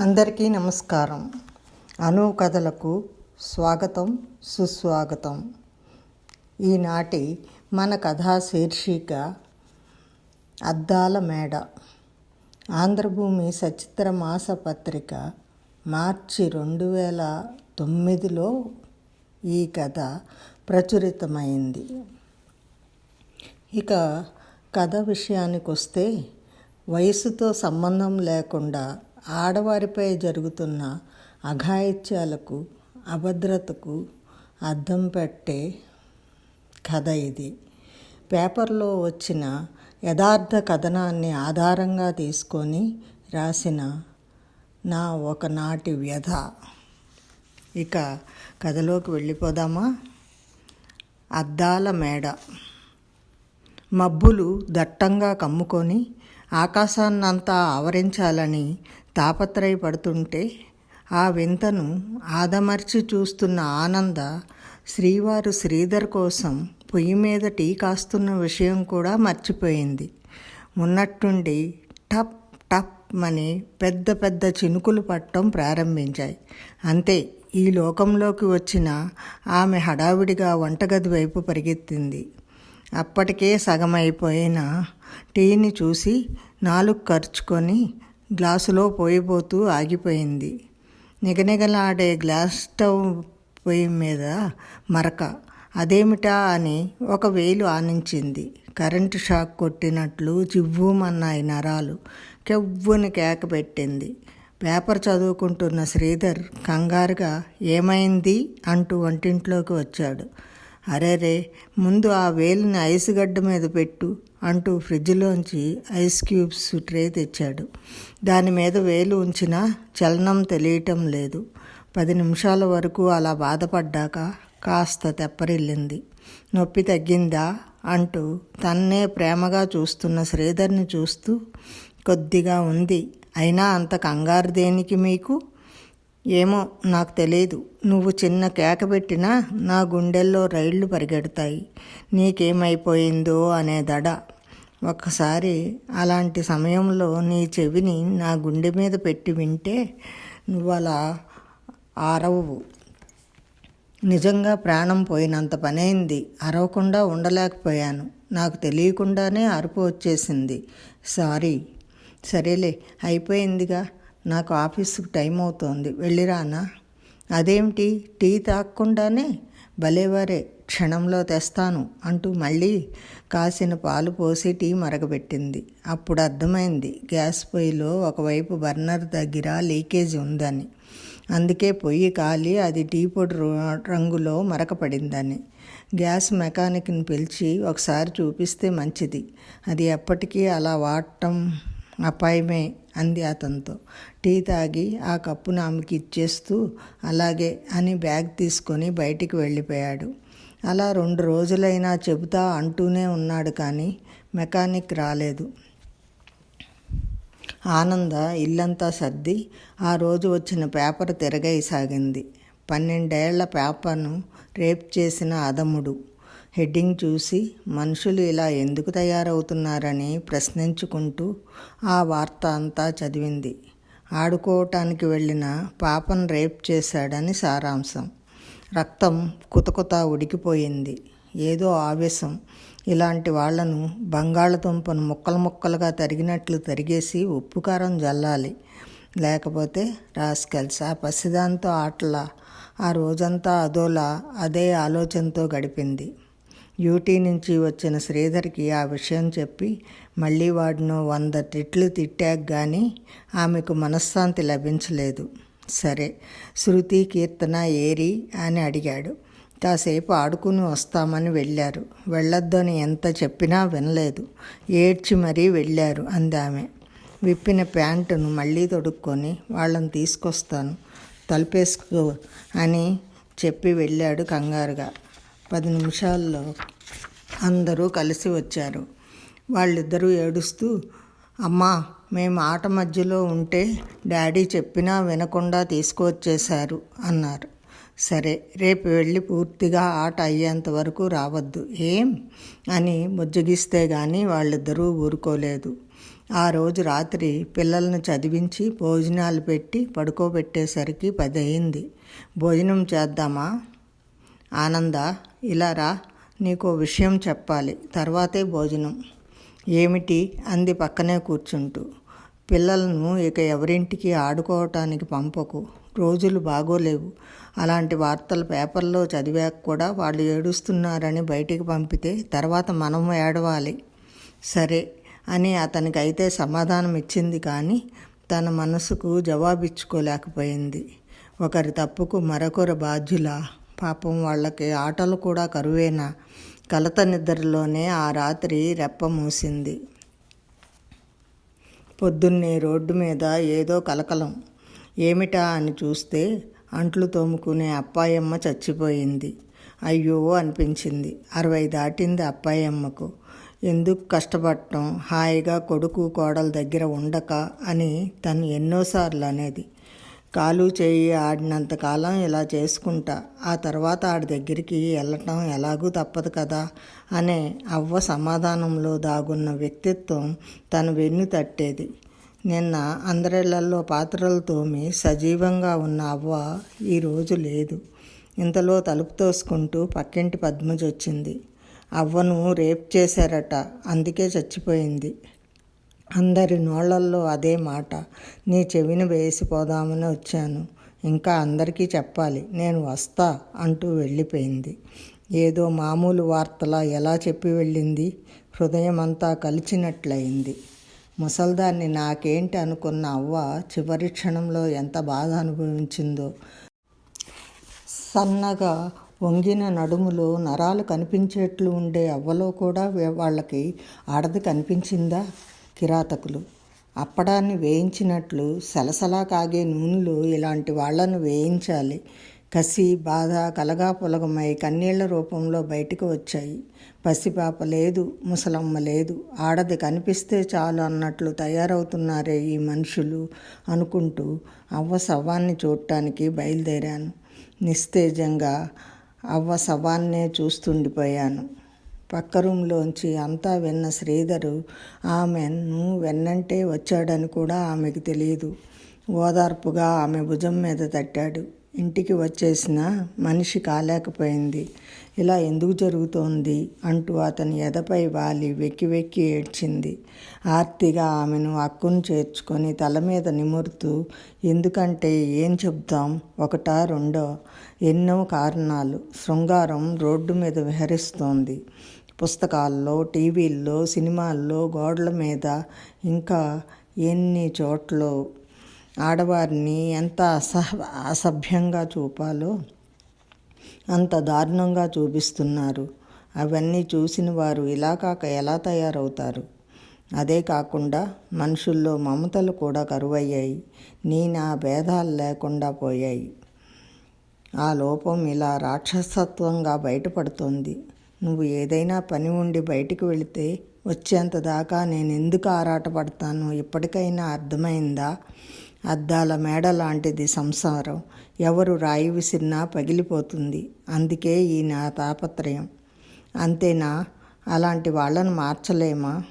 అందరికీ నమస్కారం. అను కథలకు స్వాగతం సుస్వాగతం. ఈనాటి మన కథా శీర్షిక అద్దాల మేడ. ఆంధ్రభూమి సచిత్ర మాస పత్రిక మార్చి రెండు వేల తొమ్మిదిలో ఈ కథ ప్రచురితమైంది. ఇక కథ విషయానికి వస్తే వయసుతో సంబంధం లేకుండా ఆడవారిపై జరుగుతున్న అఘాయిత్యాలకు అభద్రతకు అద్దం పెట్టే కథ ఇది. పేపర్లో వచ్చిన యథార్థ కథనాన్ని ఆధారంగా తీసుకొని రాసిన నా ఒకనాటి వ్యధ. ఇక కథలోకి వెళ్ళిపోదామా? అద్దాల మేడ. మబ్బులు దట్టంగా కమ్ముకొని ఆకాశాన్నంతా ఆవరించాలని తాపత్రయపడుతుంటే ఆ వింతను ఆదమర్చి చూస్తున్న ఆనంద శ్రీవారు శ్రీధర్ కోసం పొయ్యి మీద టీ కాస్తున్న విషయం కూడా మర్చిపోయింది. ఉన్నట్టుండి టప్ టప్ అని పెద్ద పెద్ద చినుకులు పట్టడం ప్రారంభించాయి. అంతే ఈ లోకంలోకి వచ్చిన ఆమె హడావిడిగా వంటగది వైపు పరిగెత్తింది. అప్పటికే సగమైపోయిన టీని చూసి నాలుగు ఖర్చుకొని గ్లాసులో పోయిపోతూ ఆగిపోయింది. నిగనిగలాడే గ్లాస్ స్టవ్ పొయ్యి మీద మరక. అదేమిటా అని ఒక వేలు ఆనించింది. కరెంటు షాక్ కొట్టినట్లు జివ్వుమన్నాయి నరాలు. కెవ్వుని కేక పెట్టింది. పేపర్ చదువుకుంటున్న శ్రీధర్ కంగారుగా ఏమైంది? అంటూ వంటింట్లోకి వచ్చాడు. అరేరే ముందు ఆ వేలుని ఐసుగడ్డ మీద పెట్టు. అంటూ ఫ్రిడ్జ్లోంచి ఐస్ క్యూబ్స్ ట్రే తెచ్చాడు. దాని మీద వేలు ఉంచినా చలనం తెలియటం లేదు. పది నిమిషాల వరకు అలా బాధపడ్డాక కాస్త తెప్పరిల్లింది. నొప్పి తగ్గిందా అంటూ తన్నే ప్రేమగా చూస్తున్న శ్రీధర్ని చూస్తూ కొద్దిగా ఉంది. అయినా అంత కంగారు దేనికి మీకు? ఏమో నాకు తెలియదు నువ్వు చిన్న కేక పెట్టినా నా గుండెల్లో రైళ్ళు పరిగెడతాయి. నీకేమైపోయిందో అనే దడ ఒక్కసారి అలాంటి సమయంలో నీ చెవిని నా గుండె మీద పెట్టి వింటే నువ్వు అలా ఆరవు నిజంగా ప్రాణం పోయినంత పనైంది. అరవకుండా ఉండలేకపోయాను. నాకు తెలియకుండానే అరుపు వచ్చేసింది. సారీ. సరేలే అయిపోయిందిగా. నాకు ఆఫీస్కి టైం అవుతోంది. వెళ్ళిరానా అదేమిటి? టీ తాగకుండానే భలేవారే క్షణంలో తెస్తాను అంటూ మళ్ళీ కాసిన పాలు పోసి టీ మరగబెట్టింది. అప్పుడు అర్థమైంది గ్యాస్ పొయ్యిలో ఒకవైపు బర్నర్ దగ్గర లీకేజ్ ఉందని. అందుకే పొయ్యి కాలి అది టీ పొడి రంగులో మరకపడిందని. గ్యాస్ మెకానిక్ని పిలిచి ఒకసారి చూపిస్తే మంచిది. అది ఎప్పటికీ అలా వాడటం అపాయమే అంది అతనితో. టీ తాగి ఆ కప్పును ఆమెకి ఇచ్చేస్తూ అలాగే అని బ్యాగ్ తీసుకొని బయటికి వెళ్ళిపోయాడు. అలా రెండు రోజులైనా చెబుతా అంటూనే ఉన్నాడు కానీ మెకానిక్ రాలేదు. ఆనంద ఇల్లంతా సర్ది ఆ రోజు వచ్చిన పేపర్ తిరగేయసాగింది పన్నెండేళ్ళ పేపర్ను రేప్ చేసిన అదముడు హెడ్డింగ్ చూసి మనుషులు ఇలా ఎందుకు తయారవుతున్నారని ప్రశ్నించుకుంటూ ఆ వార్త అంతా చదివింది. ఆడుకోవటానికి వెళ్ళిన పాపను రేప్ చేశాడని సారాంశం. రక్తం కుతకుత ఉడికిపోయింది. ఏదో ఆవేశం. ఇలాంటి వాళ్ళను బంగాళదుంపను ముక్కలు ముక్కలుగా తరిగినట్లు తరిగేసి ఉప్పు కారం జల్లాలి. లేకపోతే రాస్కెల్స్ ఆ పసిదాంతో ఆటలా. ఆ రోజంతా అదోలా అదే ఆలోచనతో గడిపింది. యూటీ నుంచి వచ్చిన శ్రీధర్కి ఆ విషయం చెప్పి మళ్ళీ వాడిను వంద తిట్లు తిట్టాక కానీ ఆమెకు మనశ్శాంతి లభించలేదు. సరే శృతి కీర్తన ఏరి అని అడిగాడు. కాసేపు ఆడుకుని వస్తామని వెళ్ళారు. వెళ్ళొద్దని ఎంత చెప్పినా వినలేదు. ఏడ్చి మరీ వెళ్ళారు అందామె. విప్పిన ప్యాంటును మళ్ళీ తొడుక్కొని వాళ్ళని తీసుకొస్తాను తలుపేసుకో అని చెప్పి వెళ్ళాడు కంగారుగా. పది నిమిషాల్లో అందరూ కలిసి వచ్చారు. వాళ్ళిద్దరూ ఏడుస్తూ అమ్మా మేము ఆట మధ్యలో ఉంటే డాడీ చెప్పినా వినకుండా తీసుకువచ్చేశారు అన్నారు. సరే రేపు వెళ్ళి పూర్తిగా ఆట అయ్యేంత వరకు రావద్దు. ఏం? అని ముజ్జగిస్తే కానీ వాళ్ళిద్దరూ ఊరుకోలేదు. ఆ రోజు రాత్రి పిల్లలను చదివించి భోజనాలు పెట్టి పడుకోబెట్టేసరికి పది అయింది భోజనం చేద్దామా? ఆనంద ఇలా రా నీకు విషయం చెప్పాలి. తర్వాతే భోజనం. ఏమిటి? అంది పక్కనే కూర్చుంటూ. పిల్లలను ఇక ఎవరింటికి ఆడుకోవటానికి పంపకు. రోజులు బాగోలేవు. అలాంటి వార్తలు పేపర్లో చదివాక కూడా వాళ్ళు ఏడుస్తున్నారని బయటికి పంపితే తర్వాత మనం ఏడవాలి. సరే అని అతనికి అయితే సమాధానం ఇచ్చింది కానీ తన మనసుకు జవాబిచ్చుకోలేకపోయింది. ఒకరి తప్పుకు మరొకరు బాధ్యుల? పాపం వాళ్ళకి ఆటలు కూడా కరువేనా? కలత నిద్రలోనే ఆ రాత్రి రెప్ప మూసింది. పొద్దున్నే రోడ్డు మీద ఏదో కలకలం. ఏమిటా అని చూస్తే అంట్లు తోముకునే అప్పాయమ్మ చచ్చిపోయింది. అయ్యో అనిపించింది. అరవై దాటింది అప్పాయమ్మకు. ఎందుకు కష్టపడటం హాయిగా కొడుకు కోడల దగ్గర ఉండక అని తను ఎన్నోసార్లు అనేది. కాలు చేయి ఆడినంతకాలం ఇలా చేసుకుంటా. ఆ తర్వాత ఆడి దగ్గరికి వెళ్ళటం ఎలాగూ తప్పదు కదా అనే అవ్వ సమాధానంలో దాగున్న వ్యక్తిత్వం తను వెన్ను తట్టేది. నిన్న అందరిళ్ళలో పాత్రలు తోమి సజీవంగా ఉన్న అవ్వ ఈరోజు లేదు. ఇంతలో తలుపు తోసుకుంటూ పక్కింటి పద్మజొచ్చింది. అవ్వను రేప్ చేశారట అందుకే చచ్చిపోయింది. అందరి నోళ్ళల్లో అదే మాట. నీ చెవిన వేసిపోదామని వచ్చాను. ఇంకా అందరికీ చెప్పాలి. నేను వస్తా అంటూ వెళ్ళిపోయింది. ఏదో మామూలు వార్తలా ఎలా చెప్పి వెళ్ళింది? హృదయం అంతా కలిచినట్లయింది. ముసల్దాన్ని నాకేంటి అనుకున్న అవ్వ చివరి క్షణంలో ఎంత బాధ అనుభవించిందో. సన్నగా వంగిన నడుములో నరాలు కనిపించేట్లు ఉండే అవ్వలో కూడా వాళ్ళకి ఆడది కనిపించిందా? కిరాతకులు. అప్పడాన్ని వేయించినట్లు సలసలా కాగే నూనెలో ఇలాంటి వాళ్ళను వేయించాలి. కసి బాధ కలగా పొలగమై కన్నీళ్ళ రూపంలో బయటకు వచ్చాయి. పసిపాప లేదు ముసలమ్మ లేదు ఆడది కనిపిస్తే చాలు అన్నట్లు తయారవుతున్నారే ఈ మనుషులు అనుకుంటూ అవ్వ శవాన్ని చూడటానికి బయలుదేరాను. నిస్తేజంగా అవ్వ శవాన్నే చూస్తుండిపోయాను. పక్క రూమ్లోంచి అంతా విన్న శ్రీధరు ఆమెను వెన్నంటే వచ్చాడని కూడా ఆమెకు తెలియదు ఓదార్పుగా ఆమె భుజం మీద తట్టాడు. ఇంటికి వచ్చేసిన మనిషి కాలేకపోయింది. ఇలా ఎందుకు జరుగుతోంది అంటూ అతని ఎదపై వాలి వెక్కి వెక్కి ఏడ్చింది. ఆర్తిగా ఆమెను అక్కును చేర్చుకొని తల మీద నిమురుతూ ఎందుకంటే ఏం చెప్తాం ఒకటా రెండో? ఎన్నో కారణాలు. శృంగారం రోడ్డు మీద విహరిస్తోంది. పుస్తకాల్లో టీవీల్లో సినిమాల్లో గోడల మీద ఇంకా ఎన్ని చోట్ల ఆడవారిని ఎంత అసహ అసభ్యంగా చూపాలో అంత దారుణంగా చూపిస్తున్నారు. అవన్నీ చూసిన వారు ఇలా కాక ఎలా తయారవుతారు? అదే కాకుండా మనుషుల్లో మమతలు కూడా కరువయ్యాయి. నీ నా భేదాలు లేకుండా పోయాయి. ఆ లోపం ఇలా రాక్షసత్వంగా బయటపడుతోంది. నువ్వు ఏదైనా పని ఉండి బయటికి వెళితే వచ్చేంత దాకా నేను ఎందుకు ఆరాటపడతాను ఇప్పటికైనా అర్థమైందా? అద్దాల మేడ లాంటిది సంసారం. ఎవరు రాయి విసిరినా పగిలిపోతుంది. అందుకే ఈ నా తాపత్రయం. అంతేనా? అలాంటి వాళ్ళను మార్చలేమా?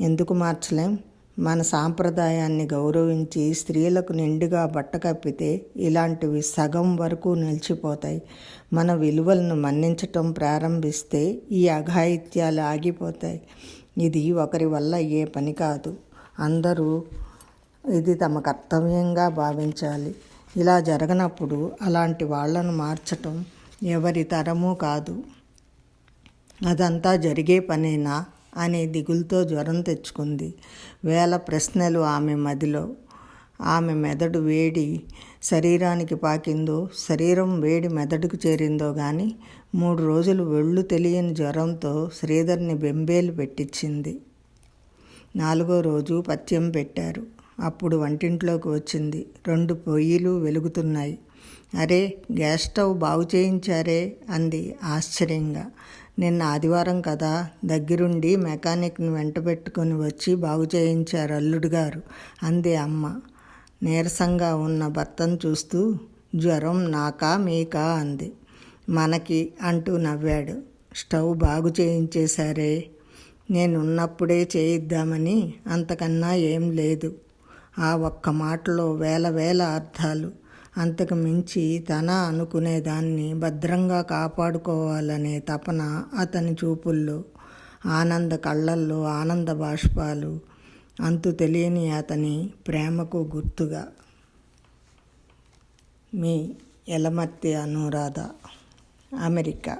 ఎందుకు మార్చలేం? మన సాంప్రదాయాన్ని గౌరవించి స్త్రీలకు నిండుగా బట్ట కప్పితే ఇలాంటివి సగం వరకు నిలిచిపోతాయి. మన విలువలను మన్నించటం ప్రారంభిస్తే ఈ అఘాయిత్యాలు ఆగిపోతాయి. ఇది ఒకరి వల్ల ఏ పని కాదు. అందరూ ఇది తమ కర్తవ్యంగా భావించాలి. ఇలా జరగనప్పుడు అలాంటి వాళ్ళను మార్చటం ఎవరి తరమూ కాదు. అదంతా జరిగే పనేనా? అనే దిగులుతో జ్వరం తెచ్చుకుంది. వేల ప్రశ్నలు ఆమె మదిలో. ఆమె మెదడు వేడి శరీరానికి పాకిందో శరీరం వేడి మెదడుకు చేరిందో కానీ మూడు రోజులు వెళ్ళు తెలియని జ్వరంతో శ్రీధర్ని బెంబేలు పెట్టించింది. నాలుగో రోజు పత్యం పెట్టారు. అప్పుడు వంటింట్లోకి వచ్చింది. రెండు పొయ్యిలు వెలుగుతున్నాయి. అరే గ్యాస్ స్టవ్ బాగు చేయించారే అంది ఆశ్చర్యంగా. నిన్న ఆదివారం కదా దగ్గరుండి మెకానిక్ని వెంట పెట్టుకొని వచ్చి బాగు చేయించారు అల్లుడు గారు. అంది అమ్మ. నీరసంగా ఉన్న భర్తను చూస్తూ జ్వరం నాకా మీకా? అంది. మనకి అంటూ నవ్వాడు. స్టవ్ బాగు చేయించేశారే. నేనున్నప్పుడే చేయిద్దామని అంతకన్నా ఏం లేదు. ఆ ఒక్క మాటలో వేల వేల అర్థాలు. అంతకు మించి తన అనుకునేదాన్ని భద్రంగా కాపాడుకోవాలనే తపన అతని చూపుల్లో ఆనంద కళ్ళల్లో ఆనంద బాష్పాలు అంతు తెలియని అతని ప్రేమకు గుర్తుగా. మీ ఎలమర్తి అనురాధ అమెరికా.